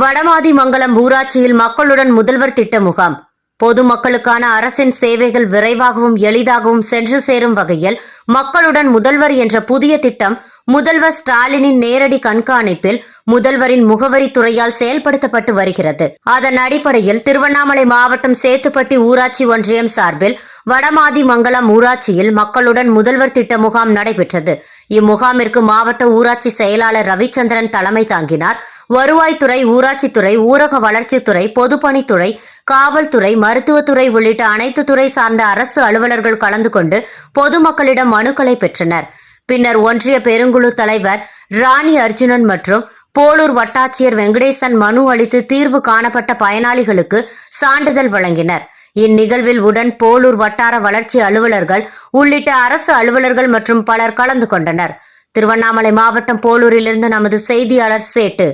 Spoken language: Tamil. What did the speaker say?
வடமாதிமங்கலம் ஊராட்சியில் மக்களுடன் முதல்வர் திட்ட முகாம். பொதுமக்களுக்கான அரசின் சேவைகள் விரைவாகவும் எளிதாகவும் சென்று சேரும் வகையில் மக்களுடன் முதல்வர் என்ற புதிய திட்டம் முதல்வர் ஸ்டாலினின் நேரடி கண்காணிப்பில் முதல்வரின் முகவரி துறையால் செயல்படுத்தப்பட்டு வருகிறது. அதன் அடிப்படையில் திருவண்ணாமலை மாவட்டம் சேத்துப்பட்டி ஊராட்சி ஒன்றியம் சார்பில் வடமாதிமங்கலம் ஊராட்சியில் மக்களுடன் முதல்வர் திட்ட முகாம் நடைபெற்றது. இம்முகாமிற்கு மாவட்ட ஊராட்சி செயலாளர் ரவிச்சந்திரன் தலைமை தாங்கினார். வருவாய்த்துறை ஊராட்சித்துறை ஊரக வளர்ச்சித்துறை பொதுப்பணித்துறை காவல்துறை மருத்துவத்துறை உள்ளிட்ட அனைத்து துறை சார்ந்த அரசு அலுவலர்கள் கலந்து கொண்டு பொதுமக்களிடம் மனுக்களை பெற்றனர். பின்னர் ஒன்றிய பெருங்குழு தலைவர் ராணி அர்ஜுனன் மற்றும் போலூர் வட்டாட்சியர் வெங்கடேசன் மனு அளித்து தீர்வு காணப்பட்ட பயனாளிகளுக்கு சான்றிதழ் வழங்கினர். இந்நிகழ்வில் உடன் போலூர் வட்டார வளர்ச்சி அலுவலர்கள் உள்ளிட்ட அரசு அலுவலர்கள் மற்றும் பலர் கலந்து கொண்டனர். திருவண்ணாமலை மாவட்டம் போலூரிலிருந்து நமது செய்தியாளர் சேட்டு.